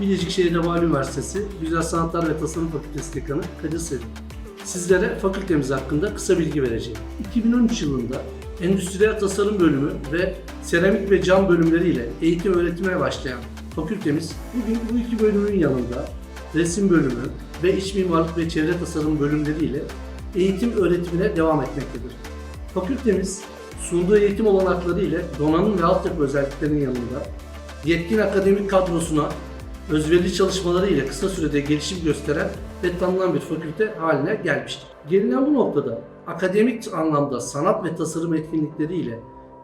Bilecik Şehir Nebali Üniversitesi Güzel Sanatlar ve Tasarım Fakültesi Dekanı Kadir Selim. Sizlere fakültemiz hakkında kısa bilgi vereceğim. 2013 yılında Endüstriyel Tasarım Bölümü ve Seramik ve Cam bölümleriyle eğitim öğretime başlayan fakültemiz bugün bu iki bölümün yanında resim bölümü ve iç mimarlık ve çevre tasarım bölümleriyle eğitim öğretimine devam etmektedir. Fakültemiz sunduğu eğitim olanakları ile donanım ve altyapı özelliklerinin yanında yetkin akademik kadrosuna özverili çalışmaları ile kısa sürede gelişim gösteren ve tanınan bir fakülte haline gelmiştir. Gelinen bu noktada akademik anlamda sanat ve tasarım etkinlikleri ile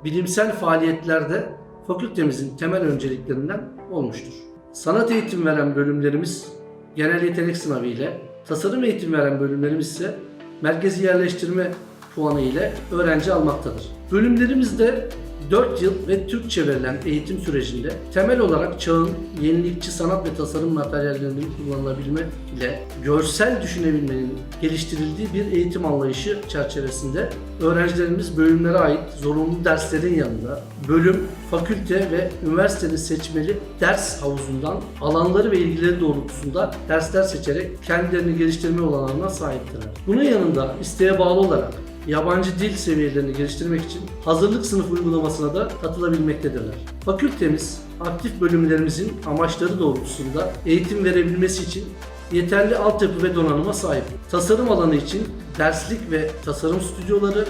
bilimsel faaliyetlerde fakültemizin temel önceliklerinden olmuştur. Sanat eğitim veren bölümlerimiz genel yetenek sınavı ile, tasarım eğitim veren bölümlerimiz ise merkezi yerleştirme puanı ile öğrenci almaktadır. Bölümlerimizde 4 yıl ve Türkçe verilen eğitim sürecinde temel olarak çağın yenilikçi sanat ve tasarım materyallerinin kullanılabilme ile görsel düşünebilmenin geliştirildiği bir eğitim anlayışı çerçevesinde öğrencilerimiz bölümlere ait zorunlu derslerin yanında bölüm, fakülte ve üniversitenin seçmeli ders havuzundan alanları ve ilgileri doğrultusunda dersler seçerek kendilerini geliştirme olanağına sahiptirler. Bunun yanında isteğe bağlı olarak yabancı dil seviyelerini geliştirmek için hazırlık sınıf uygulamasına da katılabilmektedirler. Fakültemiz aktif bölümlerimizin amaçları doğrultusunda eğitim verebilmesi için yeterli altyapı ve donanıma sahip. Tasarım alanı için derslik ve tasarım stüdyoları,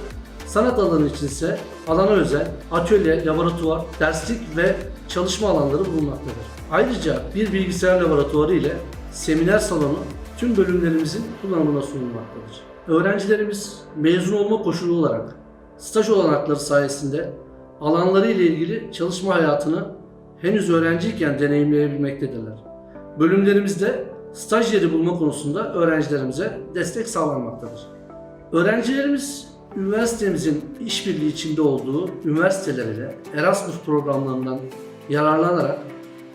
sanat alanı için ise alana özel atölye, laboratuvar, derslik ve çalışma alanları bulunmaktadır. Ayrıca bir bilgisayar laboratuvarı ile seminer salonu tüm bölümlerimizin kullanımına sunulmaktadır. Öğrencilerimiz mezun olma koşulu olarak staj olanakları sayesinde alanları ile ilgili çalışma hayatını henüz öğrenciyken deneyimleyebilmektedirler. Bölümlerimizde staj yeri bulma konusunda öğrencilerimize destek sağlanmaktadır. Öğrencilerimiz üniversitemizin işbirliği içinde olduğu üniversiteler Erasmus programlarından yararlanarak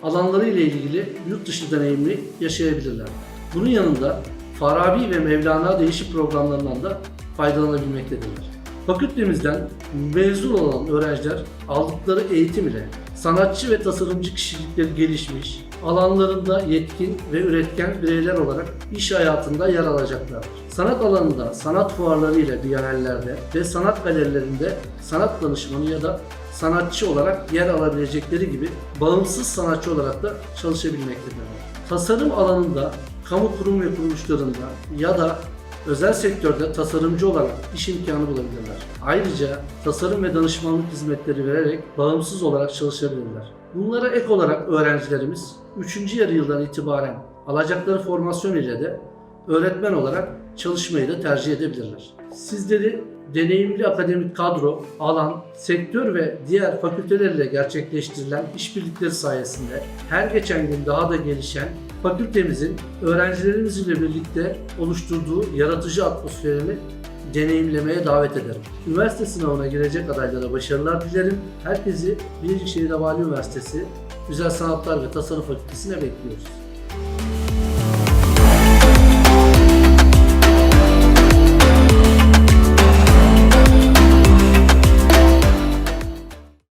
alanları ile ilgili yurt dışı deneyimini yaşayabilirler. Bunun yanında Farabi ve Mevlana değişik programlarından da faydalanabilmektedirler. Fakültemizden mezun olan öğrenciler aldıkları eğitim ile sanatçı ve tasarımcı kişilikleri gelişmiş, alanlarında yetkin ve üretken bireyler olarak iş hayatında yer alacaklardır. Sanat alanında sanat fuarları ile biyanellerde ve sanat galerilerinde sanat danışmanı ya da sanatçı olarak yer alabilecekleri gibi bağımsız sanatçı olarak da çalışabilmektedirler. Tasarım alanında kamu kurum ve kuruluşlarında ya da özel sektörde tasarımcı olarak iş imkanı bulabilirler. Ayrıca tasarım ve danışmanlık hizmetleri vererek bağımsız olarak çalışabilirler. Bunlara ek olarak öğrencilerimiz 3. yarı yıldan itibaren alacakları formasyon ile de öğretmen olarak çalışmayı da tercih edebilirler. Sizleri deneyimli akademik kadro, alan, sektör ve diğer fakültelerle gerçekleştirilen işbirlikleri sayesinde her geçen gün daha da gelişen fakültemizin öğrencilerimizle birlikte oluşturduğu yaratıcı atmosferini deneyimlemeye davet ederim. Üniversite sınavına girecek adaylara başarılar dilerim. Herkesi Bilecik Şehir Havali Üniversitesi Güzel Sanatlar ve Tasarım Fakültesine bekliyoruz.